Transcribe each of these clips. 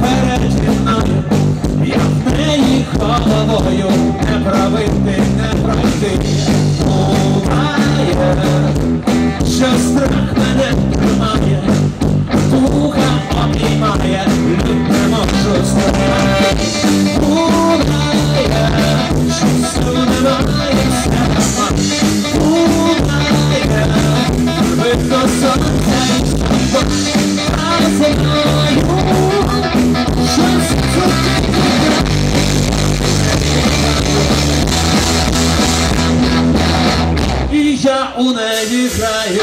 перетіна, я в неї головою не правити, не пройти. Буває, що страх мене тримає, туха обіймає, не можу стояти. Буває, що всю немає сама, буває, видно сонце, а земля. у неї краю.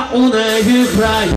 я у неї граю.